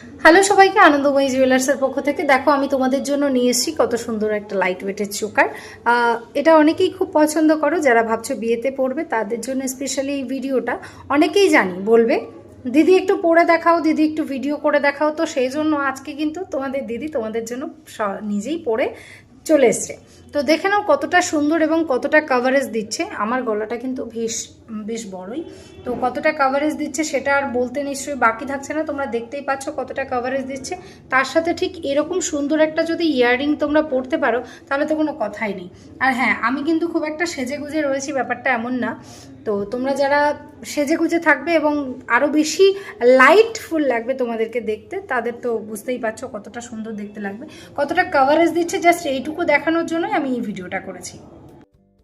Hello সবাইকে, আনন্দময়ী জুয়েলার্সের পক্ষ থেকে। দেখো, আমি তোমাদের জন্য নিয়ে এসেছি কত সুন্দর একটা লাইট ওয়েটের চোকার এটা অনেকেই খুব পছন্দ করো, যারা ভাবছ বিয়েতে পড়বে তাদের জন্য স্পেশালি এই ভিডিওটা অনেকেই জানি, বলবে, দিদি একটু পড়ে দেখাও, দিদি একটু ভিডিও করে দেখাও। তো সেই জন্য আজকে কিন্তু তোমাদের, দিদি তোমাদের জন্য নিজেই পড়ে চলে এসছে। তো দেখে নাও কতটা সুন্দর এবং কতটা কাভারেজ দিচ্ছে। আমার গলাটা কিন্তু বেশ বেশ বড়ই। তো কতটা কাভারেজ দিচ্ছে সেটা আর বলতে নিশ্চয়ই বাকি থাকছে না। তোমরা দেখতেই পাচ্ছ কতটা কাভারেজ দিচ্ছে। তার সাথে ঠিক এরকম সুন্দর একটা যদি ইয়াররিং তোমরা পরতে পারো, তাহলে তো কোনো কথাই নেই। আর হ্যাঁ আমি কিন্তু খুব একটা সেজে গুজে রয়েছি, ব্যাপারটা এমন না। তো তোমরা যারা সেজে গুজে থাকবে এবং আরও বেশি লাইটফুল লাগবে তোমাদেরকে দেখতে, তাদের তো বুঝতেই পারছ কতটা সুন্দর দেখতে লাগবে। কতটা কভারেজ দিচ্ছে জাস্ট এইটুকু দেখানোর জন্যই আমি এই ভিডিওটা করেছি।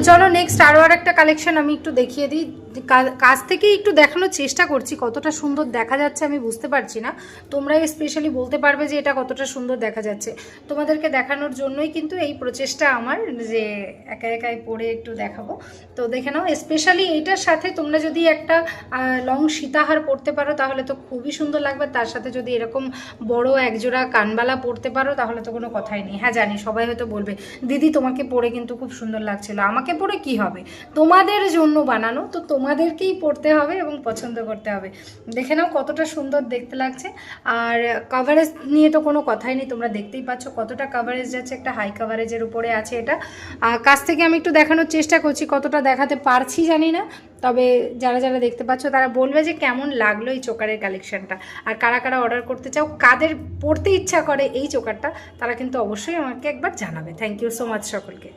চলো নেক্সট আরও আর একটা কালেকশন আমি একটু দেখিয়ে দিই। কা- কাছ থেকে একটু দেখানোর চেষ্টা করছি, কতটা সুন্দর দেখা যাচ্ছে আমি বুঝতে পারছি না। তোমরা স্পেশালি বলতে পারবে যে এটা কতটা সুন্দর দেখা যাচ্ছে। তোমাদেরকে দেখানোর জন্যই কিন্তু এই প্রচেষ্টা আমার যে একা একাই পরে একটু দেখাবো। তো দেখে নাও স্পেশালি এইটার সাথে তোমরা যদি একটা লং সীতাহার পরতে পারো, তাহলে তো খুবই সুন্দর লাগবে। তার সাথে যদি এরকম বড় একজোড়া কানবালা পরতে পারো, তাহলে তো কোনো কথাই নেই। হ্যাঁ জানি, সবাই হয়তো বলবে, দিদি, তোমাকে পরে কিন্তু খুব সুন্দর লাগছিল। আমাকে পরে কি হবে? তোমাদের জন্য বানানো, তো তোমাদেরকেই পড়তে হবে এবং পছন্দ করতে হবে। দেখে নাও কতটা সুন্দর দেখতে লাগছে। আর কাভারেজ নিয়ে তো কোনো কথাই নেই, তোমরা দেখতেই পাচ্ছ কতটা কাভারেজ যাচ্ছে, একটা হাই কাভারেজের উপরে আছে এটা। কাছ থেকে আমি একটু দেখানোর চেষ্টা করছি, কতটা দেখাতে পারছি জানি না। তবে যারা যারা দেখতে পাচ্ছ, তারা বলবে যে কেমন লাগল এই চোকারের কালেকশনটা আর কারা কারা অর্ডার করতে চাও, কাদের পড়তে ইচ্ছা করে এই চোকারটা, তারা কিন্তু অবশ্যই আমাকে একবার জানাবে। থ্যাংক ইউ সো মাচ সকলকে।